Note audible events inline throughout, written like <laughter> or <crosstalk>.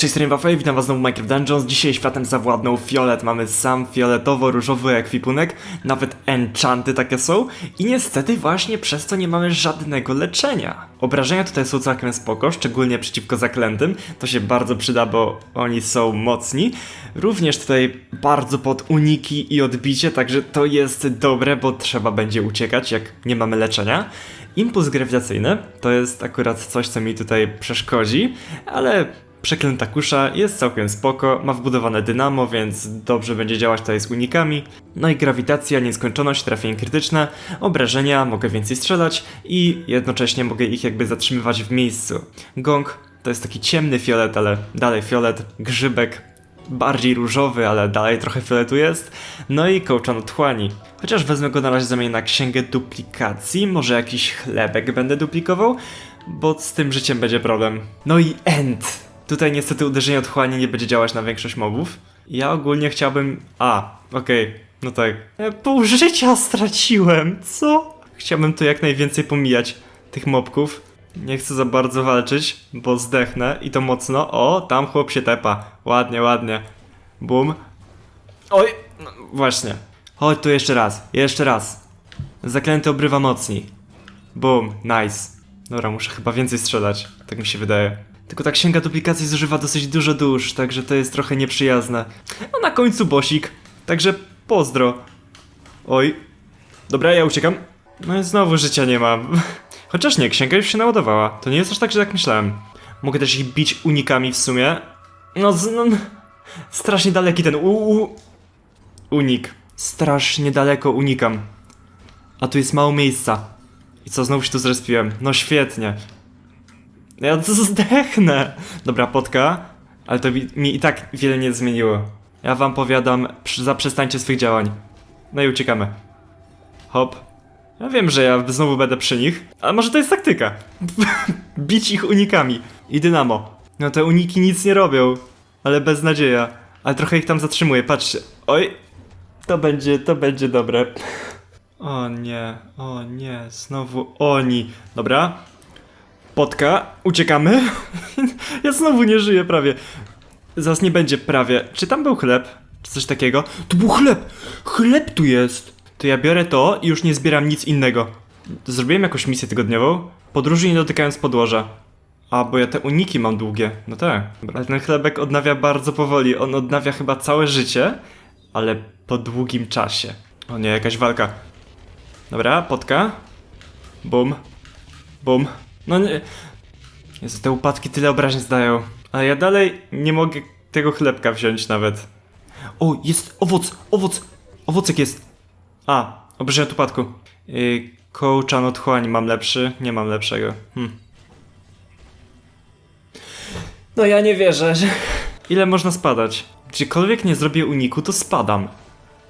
Cześć, Stream Buffet, witam was znowu w Minecraft Dungeons. Dzisiaj światem zawładnął fiolet, mamy sam fioletowo-różowy ekwipunek, nawet enchanty takie są i niestety właśnie przez to nie mamy żadnego leczenia. Obrażenia tutaj są całkiem spoko, szczególnie przeciwko zaklętym, to się bardzo przyda, bo oni są mocni. Również tutaj bardzo pod uniki i odbicie, także to jest dobre, bo trzeba będzie uciekać, jak nie mamy leczenia. Impuls grawitacyjny to jest akurat coś, co mi tutaj przeszkodzi, ale Przeklęta kusza jest całkiem spoko, ma wbudowane dynamo, więc dobrze będzie działać tutaj z unikami. No i grawitacja, nieskończoność, trafienie krytyczne, obrażenia, mogę więcej strzelać i jednocześnie mogę ich jakby zatrzymywać w miejscu. Gong to jest taki ciemny fiolet, ale dalej fiolet, grzybek, bardziej różowy, ale dalej trochę fioletu jest. No i kołczan otchłani. Chociaż wezmę go na razie zamienię na księgę duplikacji, może jakiś chlebek będę duplikował, bo z tym życiem będzie problem. No i end. Tutaj niestety uderzenie otchłani nie będzie działać na większość mobów. Ja ogólnie chciałbym... A, okej, no tak. E, Pół życia straciłem, co? Chciałbym tu jak najwięcej pomijać tych mobków. Nie chcę za bardzo walczyć, bo zdechnę i to mocno. O, tam chłop się tepa. Ładnie, ładnie. Bum. Oj, no, właśnie. Chodź tu jeszcze raz, jeszcze raz. Zaklęty obrywa mocniej. Boom, nice. Dobra, muszę chyba więcej strzelać, tak mi się wydaje. Tylko ta księga duplikacji zużywa dosyć dużo dusz, także to jest trochę nieprzyjazne. A na końcu bosik, także pozdro. Oj. Dobra, ja uciekam. No i znowu życia nie mam. <laughs> Chociaż nie, księga już się naładowała. To nie jest aż tak, że jak myślałem. Mogę też ich bić unikami w sumie. No, z, no strasznie daleki ten u, u, unik. Strasznie daleko unikam. A tu jest mało miejsca. I co, znowu się tu zrespiłem. No świetnie. Ja to zdechnę. Dobra, potka. Ale to mi, i tak wiele nie zmieniło. Ja wam powiadam, zaprzestańcie swych działań. No i uciekamy. Hop. Ja wiem, że ja znowu będę przy nich, ale może to jest taktyka. <laughs> Bić ich unikami. I dynamo. No te uniki nic nie robią, ale bez nadzieja. Ale trochę ich tam zatrzymuję, patrzcie. Oj. To będzie, to będzie dobre. <laughs> O nie, o nie, znowu oni. Dobra, Potka, uciekamy. <laughs> ja znowu nie żyję prawie. Zaraz nie będzie prawie. Czy tam był chleb? Czy coś takiego? Tu był chleb! Chleb tu jest! To ja biorę to i już nie zbieram nic innego. Zrobiłem jakąś misję tygodniową. Podróży nie dotykając podłoża. A, bo ja te uniki mam długie. No tak. Ale ten chlebek odnawia bardzo powoli. On odnawia chyba całe życie, ale po długim czasie. O nie, jakaś walka. Dobra, potka. Bum. Bum. No nie. Jezu, te upadki tyle obrażeń zdają. Ale ja dalej nie mogę tego chlebka wziąć nawet. O, jest owoc, owoc, owocek jest. A, obrażenia upadku. Yy, kołczan otchłań mam lepszy, nie mam lepszego. Hm. No ja nie wierzę, że... Ile można spadać? Gdziekolwiek nie zrobię uniku, to spadam.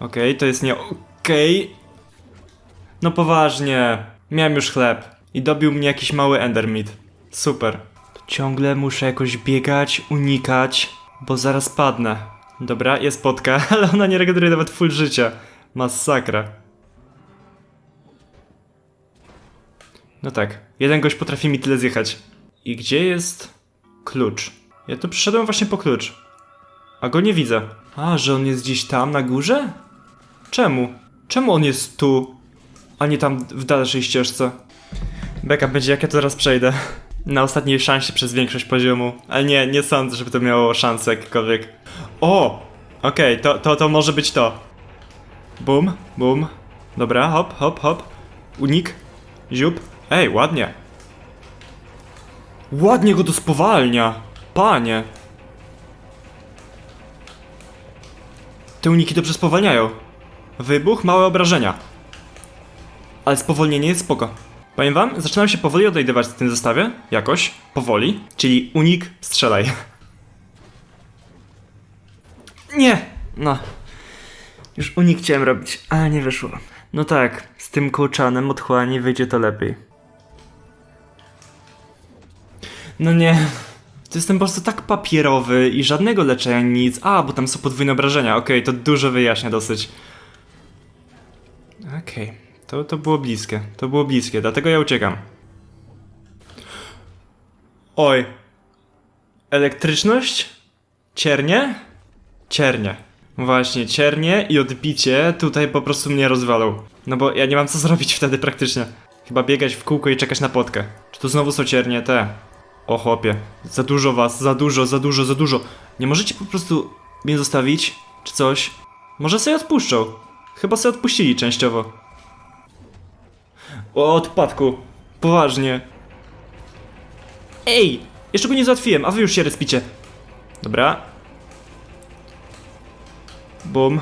Okej, to jest nie okej. No poważnie. Miałem już chleb. I dobił mnie jakiś mały endermit. Super. Ciągle muszę jakoś biegać, unikać, bo zaraz padnę. Dobra, jest potka, <laughs> ale ona nie regeneruje nawet full życia. Masakra. No tak, jeden gość potrafi mi tyle zjechać. I gdzie jest klucz? Ja tu przyszedłem właśnie po klucz. A go nie widzę. A, że on jest gdzieś tam na górze? Czemu? Czemu on jest tu, a nie tam w dalszej ścieżce? Beka będzie jak ja to zaraz przejdę. Na ostatniej szansie przez większość poziomu. Ale nie, nie sądzę, żeby to miało szansę jakkolwiek. O! Okej, to, to, to może być to. Bum, bum. Dobra, hop, hop, hop. Unik. Ziup. Ej, ładnie. Ładnie go to spowalnia. Panie. Te uniki dobrze spowalniają. Wybuch, małe obrażenia. Ale spowolnienie jest spoko. Powiem wam, zaczynam się powoli odnajdywać w tym zestawie. Jakoś. Powoli. Czyli unik, strzelaj. Nie! No. Już unik chciałem robić, ale nie wyszło. No tak, z tym kołczanem otchłani wyjdzie to lepiej. No nie. To jestem po prostu tak papierowy i żadnego leczenia, nic. A, bo tam są podwójne obrażenia. Okej, to dużo wyjaśnia dosyć. Okej, to, to było bliskie. To było bliskie, dlatego ja uciekam. Oj. Elektryczność? Ciernie? Ciernie. Właśnie, ciernie i odbicie tutaj po prostu mnie rozwalą. No bo ja nie mam co <laughs> zrobić wtedy praktycznie. Chyba biegać w kółko i czekać na potkę. Czy to znowu są ciernie te? O chłopie, za dużo was, za dużo, za dużo, za dużo. Nie możecie po prostu mnie zostawić? Czy coś? Może sobie odpuszczą. Chyba sobie odpuścili częściowo. O odpadku. Poważnie. Ej! Jeszcze go nie załatwiłem, a wy już się respicie. Dobra. Bum.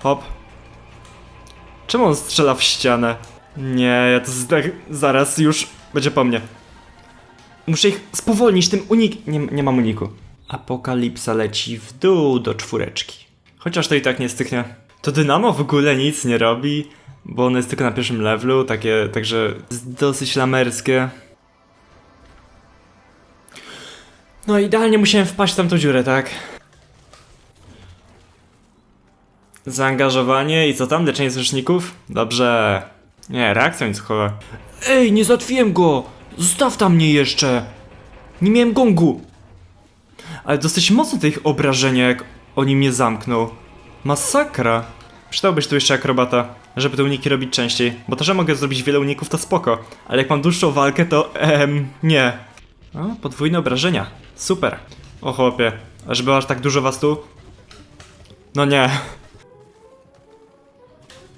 Hop. Czemu on strzela w ścianę? Nie, ja to zdech... zaraz już będzie po mnie. Muszę ich spowolnić tym unik... Nie, nie mam uniku. Apokalipsa leci w dół do czwóreczki. Chociaż to i tak nie styknie. To Dynamo w ogóle nic nie robi, bo ono jest tylko na pierwszym levelu, takie, także dosyć lamerskie. No idealnie musiałem wpaść w tamtą dziurę, tak? Zaangażowanie i co tam? Leczenie zwierzchników? Dobrze. Nie, reakcja łańcuchowa. Ej, nie załatwiłem go! Zostaw tam mnie jeszcze! Nie miałem gongu! Ale dosyć mocno te ich obrażenia, jak oni mnie zamkną. Masakra! Przydałbyś tu jeszcze akrobata, żeby te uniki robić częściej. Bo to, że mogę zrobić wiele uników, to spoko. Ale jak mam dłuższą walkę, to em, nie. O, podwójne obrażenia. Super. O chłopie, a żeby aż tak dużo was tu? No nie.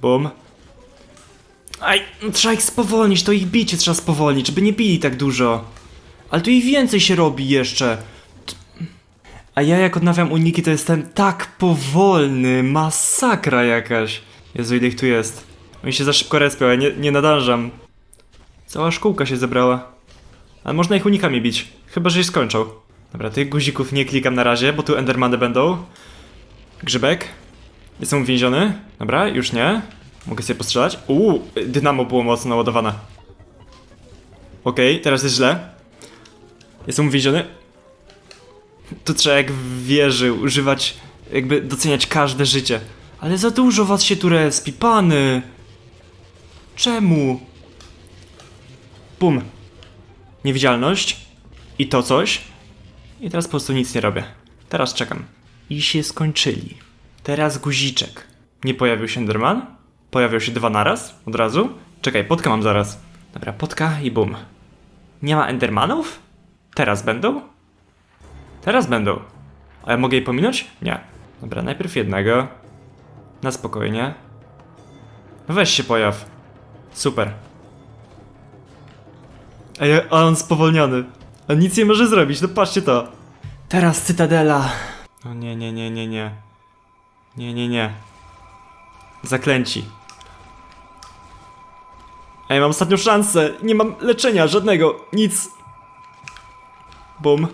Bum. Aj, no trzeba ich spowolnić, to ich bicie trzeba spowolnić, żeby nie bili tak dużo. Ale tu i więcej się robi jeszcze. A ja jak odnawiam uniki, to jestem tak powolny, masakra jakaś. Jezu, ile ich tu jest. Oni się za szybko respią, ja nie, nie nadążam. Cała szkółka się zebrała. Ale można ich unikami bić, chyba że się skończą. Dobra, tych guzików nie klikam na razie, bo tu endermany będą. Grzybek. Jestem uwięziony. Dobra, już nie. Mogę sobie postrzelać. Uuu, dynamo było mocno naładowane. Okej, teraz jest źle. Jestem uwięziony. Tu trzeba jak w wieży używać, jakby doceniać każde życie. Ale za dużo was się tu respi, pany! Czemu? Bum. Niewidzialność. I to coś. I teraz po prostu nic nie robię. Teraz czekam. I się skończyli. Teraz guziczek. Nie pojawił się Enderman? Pojawił się dwa naraz? Od razu? Czekaj, potka mam zaraz. Dobra, potka i bum. Nie ma Endermanów? Teraz będą? Teraz będą. A ja mogę jej pominąć? Nie. Dobra, najpierw jednego. Na spokojnie. No weź się pojaw. Super. Ej, a on spowolniony. On nic nie może zrobić, no patrzcie to. Teraz Cytadela. O nie, nie, nie, nie, nie. Nie, nie, nie. Zaklęci. Ej, mam ostatnią szansę. Nie mam leczenia, żadnego. Nic. Bum.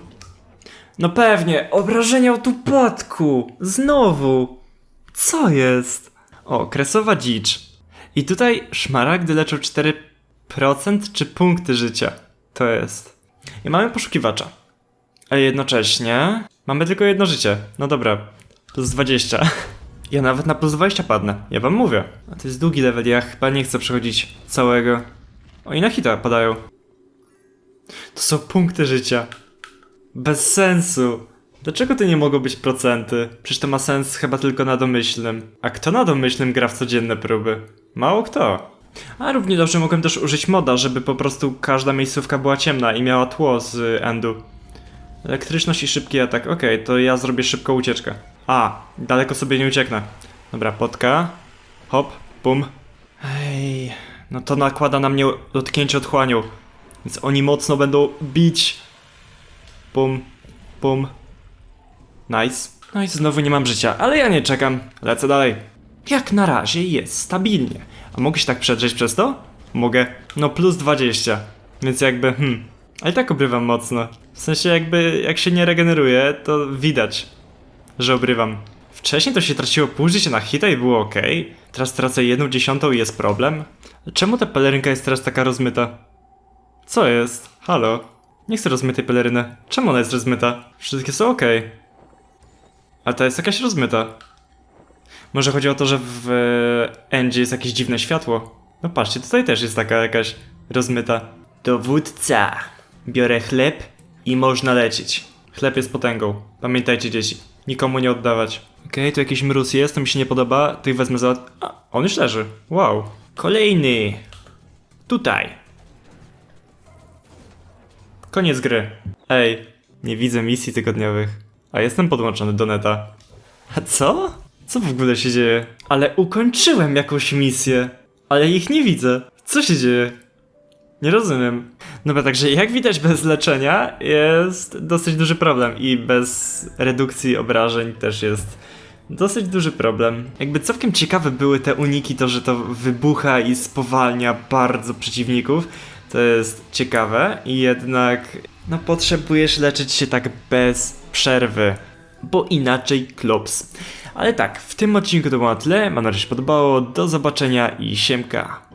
No pewnie, obrażenia od upadku. Znowu. Co jest? O, kresowa dzicz. I tutaj szmaragdy leczą 4% czy punkty życia. To jest. I mamy poszukiwacza. Ale jednocześnie mamy tylko jedno życie. No dobra, plus 20. <laughs> Ja nawet na plus 20 padnę, ja wam mówię. A to jest długi level, ja chyba nie chcę przechodzić całego. O i na hita padają. To są punkty życia. Bez sensu. Dlaczego to nie mogą być procenty? Przecież to ma sens chyba tylko na domyślnym. A kto na domyślnym gra w codzienne próby? Mało kto. A równie dobrze mogłem też użyć moda, żeby po prostu każda miejscówka była ciemna i miała tło z endu. Elektryczność i szybki atak. Okej, to ja zrobię szybką ucieczkę. A, daleko sobie nie ucieknę. Dobra, potka. Hop, bum. Ej, no to nakłada na mnie dotknięcie otchłanią. Więc oni mocno będą bić. Bum, bum. Nice. No i znowu nie mam życia, ale ja nie czekam. Lecę dalej. Jak na razie jest stabilnie. A mogę się tak przedrzeć przez to? Mogę. No plus 20. Więc jakby, hmm. Ale tak obrywam mocno. W sensie jakby, jak się nie regeneruje, to widać, że obrywam. Wcześniej to się traciło pół życia na hita i było ok. Teraz tracę jedną dziesiątą i jest problem. Czemu ta pelerynka jest teraz taka rozmyta? Co jest? Halo? Nie chcę rozmytej peleryny. Czemu ona jest rozmyta? Wszystkie są ok. Ale ta jest jakaś rozmyta. Może chodzi o to, że w Endzie jest jakieś dziwne światło. No patrzcie, tutaj też jest taka jakaś rozmyta. Dowódca. Biorę chleb i można lecieć. Chleb jest potęgą. Pamiętajcie dzieci. Nikomu nie oddawać. Okej, tu jakiś mróz jest, to mi się nie podoba. To ich wezmę za... A, on już leży. Wow. Kolejny. Tutaj. Koniec gry. Ej, nie widzę misji tygodniowych. A jestem podłączony do neta. A co? Co w ogóle się dzieje? Ale ukończyłem jakąś misję. Ale ich nie widzę. Co się dzieje? Nie rozumiem. Dobra, także jak widać bez leczenia jest dosyć duży problem i bez redukcji obrażeń też jest dosyć duży problem. Jakby całkiem ciekawe były te uniki, to że to wybucha i spowalnia bardzo przeciwników. To jest ciekawe i jednak no potrzebujesz leczyć się tak bez przerwy, bo inaczej klops. Ale tak, w tym odcinku to było na tyle. Mam nadzieję, że się podobało. Do zobaczenia i siemka.